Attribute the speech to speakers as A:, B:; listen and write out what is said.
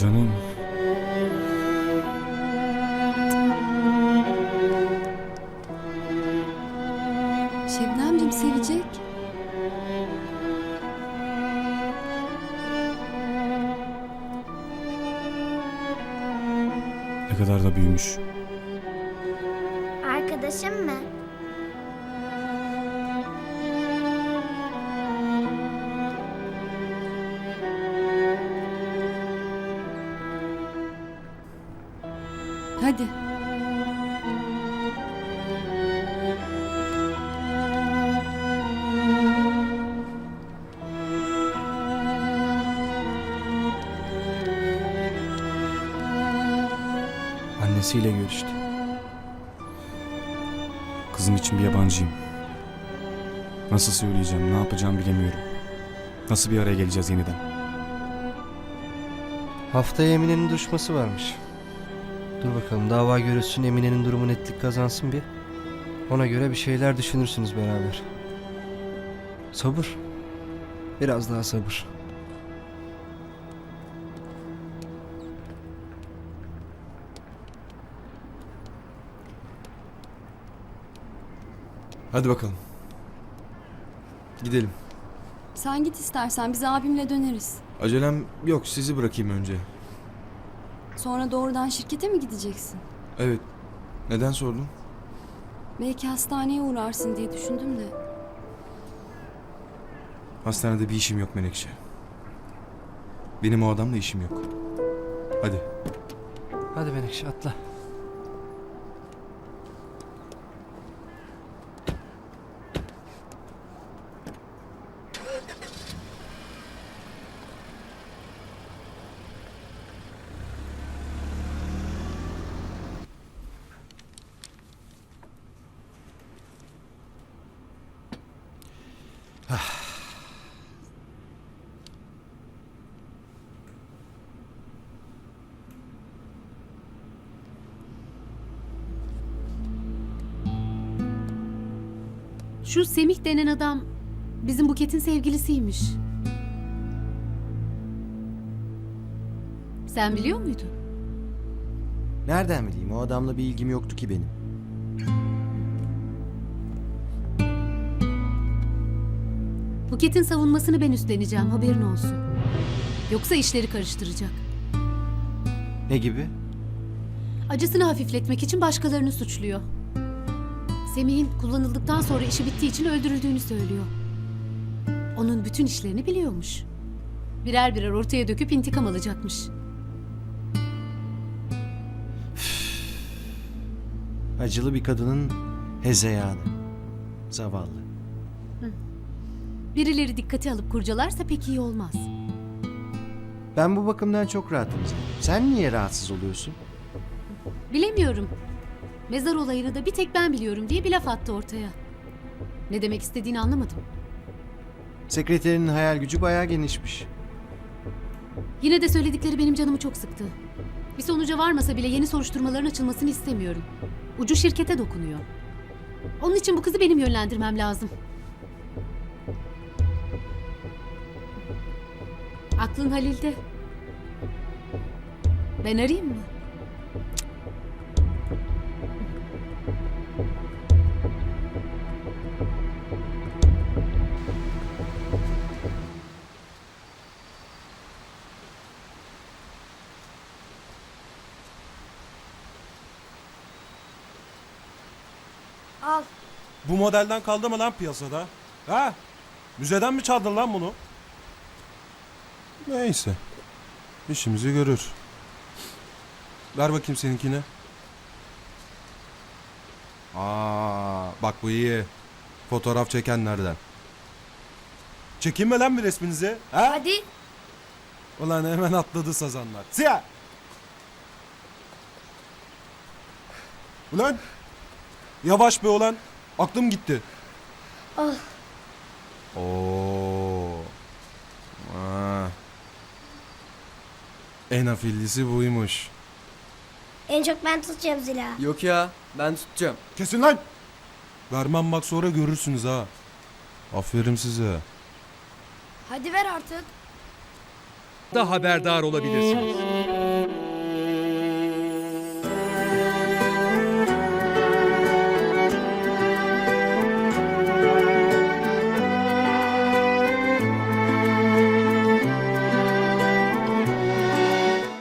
A: Canım. Şebnemciğim sevecek. Ne kadar da büyümüş.
B: Hadi.
A: Annesiyle görüştü. Kızım için bir yabancıyım. Nasıl söyleyeceğim, ne yapacağım bilemiyorum. Nasıl bir araya geleceğiz yeniden?
C: Haftaya Emine'nin duruşması varmış. Dur bakalım dava görülsün Emine'nin durumu netlik kazansın bir. Ona göre bir şeyler düşünürsünüz beraber. Sabır. Biraz daha sabır.
D: Hadi bakalım. Gidelim.
B: Sen git istersen biz abimle döneriz.
D: Acelem yok sizi bırakayım önce.
B: Sonra doğrudan şirkete mi gideceksin?
D: Evet. Neden sordun?
B: Belki hastaneye uğrarsın diye düşündüm de.
D: Hastanede bir işim yok Menekşe. Benim o adamla işim yok. Hadi.
C: Hadi Menekşe atla.
E: Şu Semih denen adam bizim Buket'in sevgilisiymiş. Sen biliyor muydun?
F: Nereden bileyim o adamla bir ilgim yoktu ki benim.
E: Buket'in savunmasını ben üstleneceğim haberin olsun. Yoksa işleri karıştıracak.
F: Ne gibi?
E: Acısını hafifletmek için başkalarını suçluyor. Semih'in kullanıldıktan sonra işi bittiği için öldürüldüğünü söylüyor. Onun bütün işlerini biliyormuş. Birer birer ortaya döküp intikam alacakmış.
F: Acılı bir kadının hezeyanı. Zavallı.
E: Birileri dikkate alıp kurcalarsa pek iyi olmaz.
F: Ben bu bakımdan çok rahatım. Sen niye rahatsız oluyorsun?
E: Bilemiyorum. Mezar olayını da bir tek ben biliyorum diye bir laf attı ortaya. Ne demek istediğini anlamadım.
F: Sekreterinin hayal gücü bayağı genişmiş.
E: Yine de söyledikleri benim canımı çok sıktı. Bir sonuca varmasa bile yeni soruşturmaların açılmasını istemiyorum. Ucu şirkete dokunuyor. Onun için bu kızı benim yönlendirmem lazım. Aklın Halil'de. Ben arayayım mı?
G: Al.
H: Bu modelden kaldı mı lan piyasada? Ha? Müzeden mi çaldın lan bunu? Neyse. İşimizi görür. Ver bakayım seninkine. Aa, bak bu iyi. Fotoğraf çekenlerden. Çekinme lan bir resminizi. Ha?
G: Hadi.
H: Ulan hemen atladı sazanlar. Siyah. Ulan. Yavaş be ulan. Aklım gitti.
G: Ah.
H: Oo. En afillisi buymuş.
G: En çok ben tutacağım Zila.
C: Yok ya ben tutacağım.
H: Kesin lan. Vermem bak sonra görürsünüz ha. Aferin size.
G: Hadi ver artık.
I: da haberdar olabilirsiniz.